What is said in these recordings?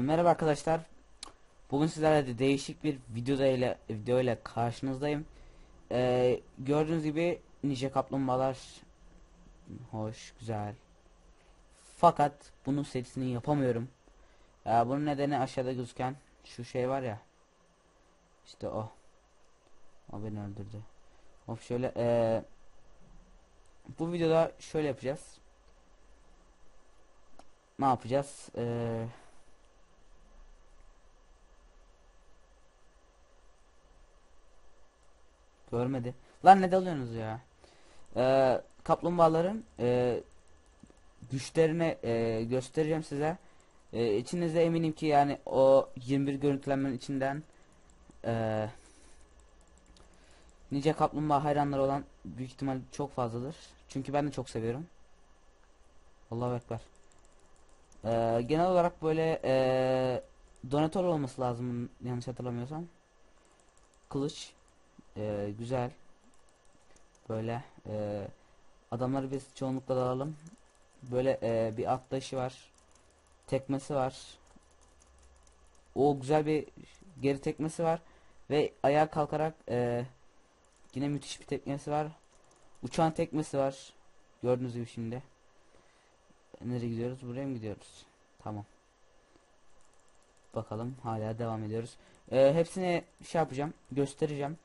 merhaba arkadaşlar. Bugün sizlerle de değişik bir videoda ile video ile karşınızdayım. Ee, gördüğünüz gibi nice kaplumbağalar hoş, güzel. Fakat bunun serisini yapamıyorum. Ee, bunun nedeni aşağıda gözüken şu şey var ya. İşte o. O beni öldürdü. Hop şöyle ee, bu videoda şöyle yapacağız. Ne yapacağız? Eee Görmedi. Lan ne dalıyorsunuz ya? Ee, kaplumbağaların e, güçlerini e, göstereceğim size. E, içinizde eminim ki yani o 21 görüntülenmenin içinden e, nice kaplumbağa hayranları olan büyük ihtimal çok fazladır. Çünkü ben de çok seviyorum. Allahu Ekber. E, genel olarak böyle e, donatör olması lazım yanlış hatırlamıyorsam. Kılıç ee, güzel. Böyle e, adamları biz çoğunlukla da alalım. Böyle e, bir atlayışı var. Tekmesi var. O güzel bir geri tekmesi var. Ve ayağa kalkarak e, yine müthiş bir tekmesi var. Uçan tekmesi var. Gördüğünüz gibi şimdi. Nereye gidiyoruz? Buraya mı gidiyoruz? Tamam. Bakalım hala devam ediyoruz. E, hepsini şey yapacağım. Göstereceğim.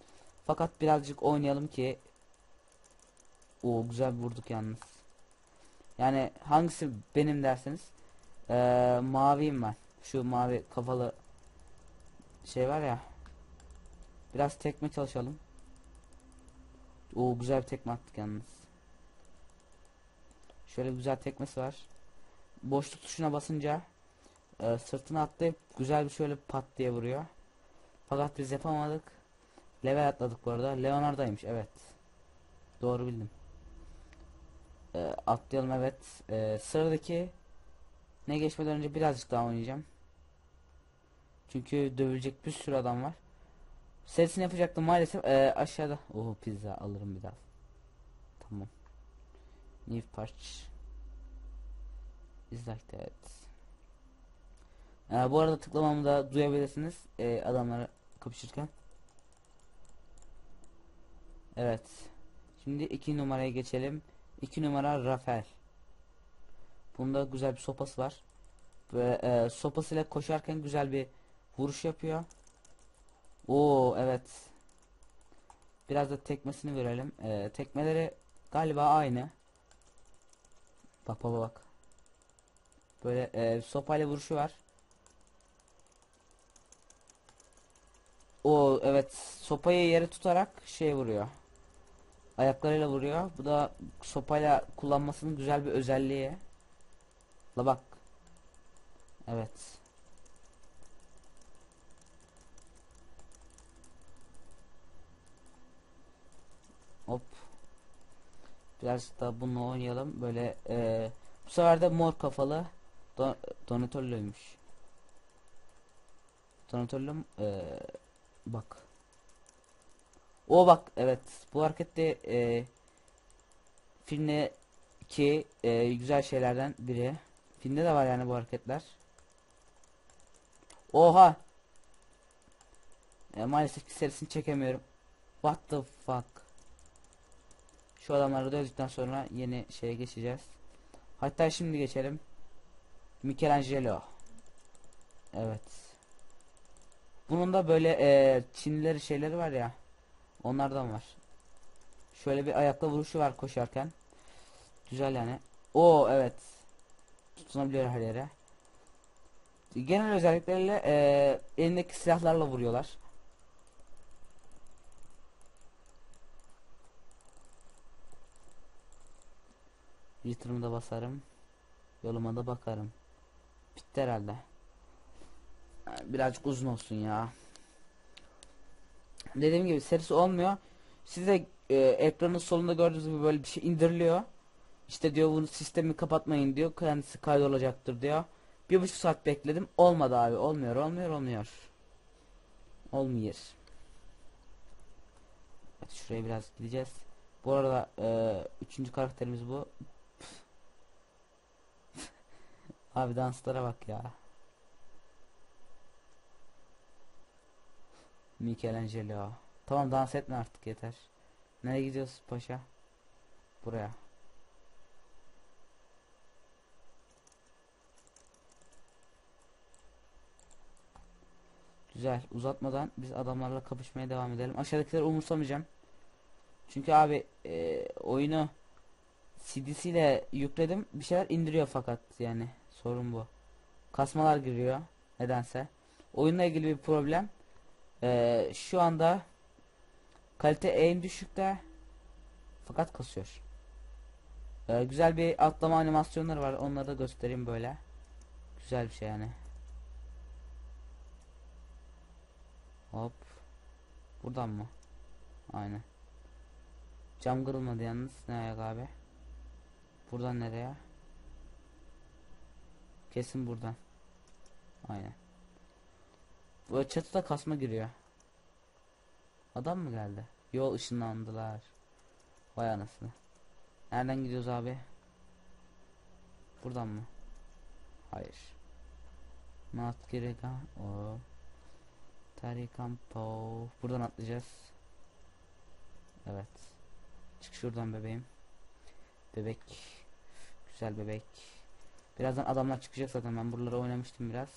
Fakat birazcık oynayalım ki o güzel vurduk yalnız. Yani hangisi benim derseniz ee, maviyim ben. Şu mavi kafalı şey var ya. Biraz tekme çalışalım. O güzel bir tekme attık yalnız. Şöyle güzel tekmesi var. Boşluk tuşuna basınca e, sırtına atlayıp güzel bir şöyle pat diye vuruyor. Fakat biz yapamadık. Level atladık bu arada. Leonard'aymış evet. Doğru bildim. Ee, atlayalım evet. Ee, sıradaki ne geçmeden önce birazcık daha oynayacağım. Çünkü dövülecek bir sürü adam var. Serisini yapacaktım maalesef ee, aşağıda. Oh pizza alırım biraz. Tamam. New patch is like that. Ee, bu arada tıklamamı da duyabilirsiniz ee, adamları kapışırken. Evet. Şimdi iki numaraya geçelim. İki numara Rafael. Bunda güzel bir sopası var. Ve e, sopasıyla koşarken güzel bir vuruş yapıyor. Oo evet. Biraz da tekmesini görelim. E, tekmeleri galiba aynı. Bak bak bak. Böyle e, sopayla vuruşu var. O evet sopayı yere tutarak şey vuruyor ayaklarıyla vuruyor. Bu da sopayla kullanmasının güzel bir özelliği. La bak. Evet. Hop. Biraz da bunu oynayalım. Böyle e, bu sefer de mor kafalı Don Donatello'ymuş. Donatello e, bak. O bak evet bu harekette e, filmde ki e, güzel şeylerden biri. Filmde de var yani bu hareketler. Oha. E, maalesef ki serisini çekemiyorum. What the fuck. Şu adamları dövdükten sonra yeni şeye geçeceğiz. Hatta şimdi geçelim. Michelangelo. Evet. Bunun da böyle e, Çinlileri şeyleri var ya. Onlardan var. Şöyle bir ayakla vuruşu var koşarken. Güzel yani. O evet. Tutunabiliyor her yere. Genel özellikleriyle e, elindeki silahlarla vuruyorlar. Yatırımı da basarım. Yoluma da bakarım. Bitti herhalde. Birazcık uzun olsun ya dediğim gibi serisi olmuyor. Size e, ekranın solunda gördüğünüz gibi böyle bir şey indiriliyor. İşte diyor bunu sistemi kapatmayın diyor. Kendisi kaydolacaktır diyor. Bir buçuk saat bekledim. Olmadı abi. Olmuyor, olmuyor, olmuyor. Olmuyor. Evet, şuraya biraz gideceğiz. Bu arada e, üçüncü karakterimiz bu. abi danslara bak ya. Michelangelo. Tamam dans etme artık yeter. Nereye gidiyoruz paşa? Buraya. Güzel. Uzatmadan biz adamlarla kapışmaya devam edelim. Aşağıdakileri umursamayacağım. Çünkü abi e, oyunu CD'siyle yükledim. Bir şeyler indiriyor fakat yani sorun bu. Kasmalar giriyor nedense. Oyunla ilgili bir problem. E, şu anda kalite en düşükte fakat kasıyor. E, güzel bir atlama animasyonları var. Onları da göstereyim böyle. Güzel bir şey yani. Hop. Buradan mı? Aynen. Cam kırılmadı yalnız. Ne ayak abi? Buradan nereye? Kesin buradan. Aynen. Bu çatıda kasma giriyor. Adam mı geldi? Yol ışınlandılar. Vay anasını. Nereden gidiyoruz abi? Buradan mı? Hayır. Not Girega. O. Tarikampo. Buradan atlayacağız. Evet. Çık şuradan bebeğim. Bebek. Güzel bebek. Birazdan adamlar çıkacak zaten ben buraları oynamıştım biraz.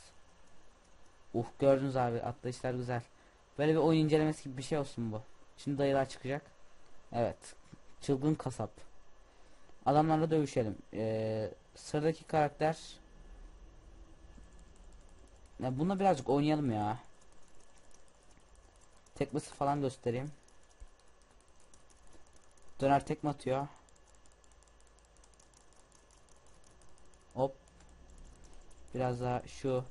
Uh gördünüz abi atlayışlar güzel. Böyle bir oyun incelemesi gibi bir şey olsun bu. Şimdi dayılar çıkacak. Evet. Çılgın kasap. Adamlarla dövüşelim. Ee, sıradaki karakter ya buna birazcık oynayalım ya. Tekmesi falan göstereyim. Döner tekme atıyor. Hop. Biraz daha şu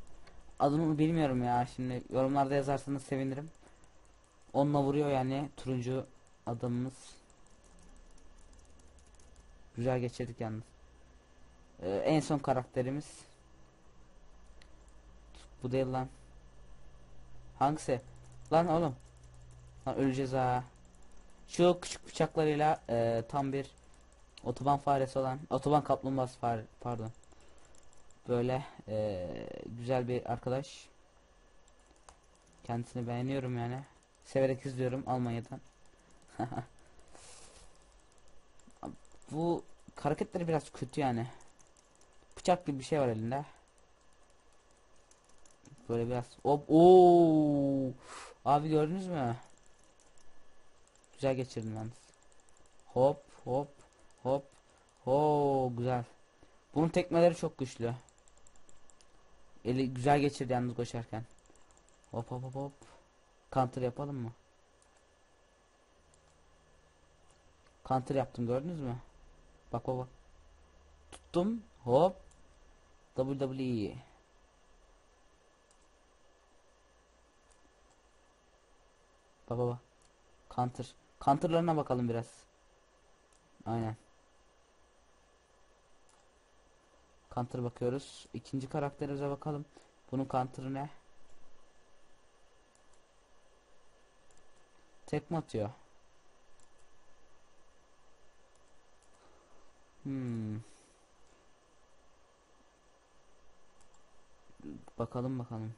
adını bilmiyorum ya. Şimdi yorumlarda yazarsanız sevinirim. Onunla vuruyor yani turuncu adamımız. Güzel geçirdik yalnız. Ee, en son karakterimiz. Bu değil lan. Hangisi? Lan oğlum. Lan öleceğiz ha. Şu küçük bıçaklarıyla e, tam bir otoban faresi olan otoban kaplumbağası fare pardon. Böyle e, güzel bir arkadaş. Kendisini beğeniyorum yani. Severek izliyorum Almanya'dan. Bu hareketleri biraz kötü yani. Bıçak gibi bir şey var elinde. Böyle biraz hop ooo. Abi gördünüz mü? Güzel geçirdim yalnız. Hop hop hop. Ho güzel. Bunun tekmeleri çok güçlü. Eli güzel geçirdi yalnız koşarken. Hop hop hop hop. Counter yapalım mı? Counter yaptım gördünüz mü? Bak bak. Tuttum. Hop. WWE. Baba bak. Counter. Counter'larına bakalım biraz. Aynen. Counter bakıyoruz. İkinci karakterimize bakalım. Bunun counter'ı ne? Tekme atıyor. Hmm. Bakalım bakalım.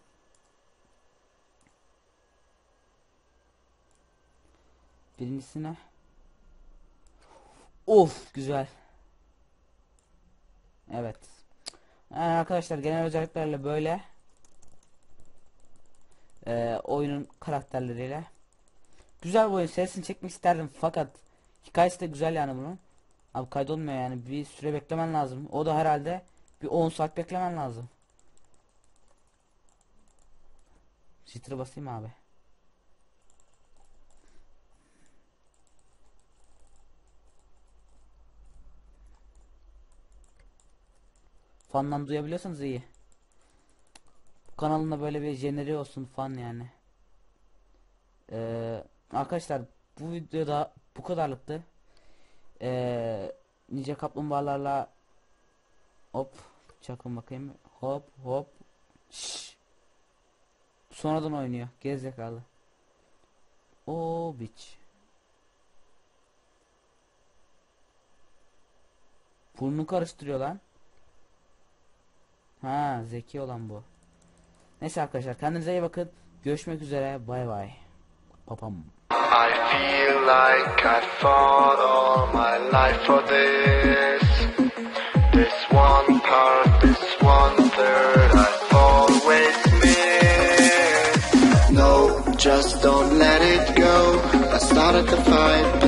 Birincisine. Of güzel. Evet. Yani arkadaşlar genel özelliklerle böyle. Ee, oyunun karakterleriyle. Güzel bir oyun serisini çekmek isterdim fakat hikayesi de güzel yani bunun. Abi kaydolmuyor yani bir süre beklemen lazım. O da herhalde bir 10 saat beklemen lazım. Jitter basayım abi. Fandan duyabiliyorsanız iyi. Bu kanalında böyle bir jeneri olsun fan yani. Ee, arkadaşlar bu videoda bu kadarlıktı. Ee, nice kaplumbağalarla hop çakın bakayım hop hop Şşş. sonradan oynuyor gerizekalı o biç burnunu karıştırıyor lan ha zeki olan bu neyse arkadaşlar kendinize iyi bakın görüşmek üzere bay bay Papam. I feel like I fought all my life for this. This one part, this one third, I've always missed. No, just don't let it go. I started the fight,